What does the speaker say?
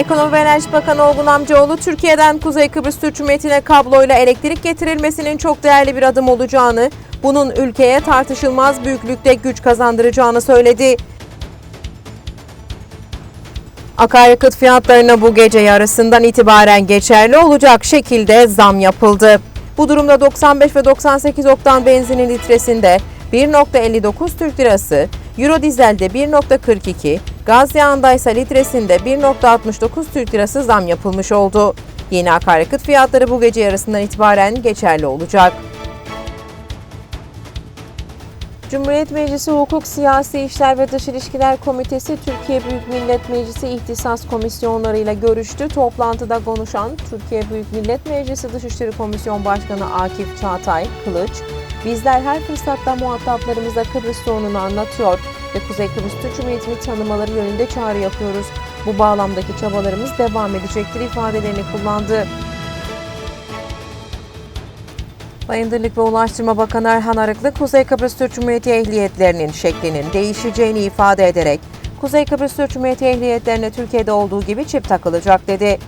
Ekonomi ve Enerji Bakanı Olgun Amcaoğlu, Türkiye'den Kuzey Kıbrıs Türk Cumhuriyeti'ne kabloyla elektrik getirilmesinin çok değerli bir adım olacağını, bunun ülkeye tartışılmaz büyüklükte güç kazandıracağını söyledi. Akaryakıt fiyatlarına bu gece yarısından itibaren geçerli olacak şekilde zam yapıldı. Bu durumda 95 ve 98 oktan benzinin litresinde 1.59 Türk Lirası, Euro dizelde 1.42, gaz yağında ise litresinde 1.69 Türk Lirası zam yapılmış oldu. Yeni akaryakıt fiyatları bu gece yarısından itibaren geçerli olacak. Cumhuriyet Meclisi Hukuk, Siyasi İşler ve Dış İlişkiler Komitesi Türkiye Büyük Millet Meclisi İhtisas Komisyonlarıyla görüştü. Toplantıda konuşan Türkiye Büyük Millet Meclisi Dışişleri Komisyon Başkanı Akif Çağatay Kılıç, bizler her fırsatta muhataplarımıza Kıbrıs sorununu anlatıyor ve Kuzey Kıbrıs Türk Cumhuriyeti'ni tanımaları yönünde çağrı yapıyoruz. Bu bağlamdaki çabalarımız devam edecektir ifadelerini kullandı. Bayındırlık ve Ulaştırma Bakanı Erhan Arıklı, Kuzey Kıbrıs Türk Cumhuriyeti ehliyetlerinin şeklinin değişeceğini ifade ederek, Kuzey Kıbrıs Türk Cumhuriyeti ehliyetlerine Türkiye'de olduğu gibi çip takılacak dedi.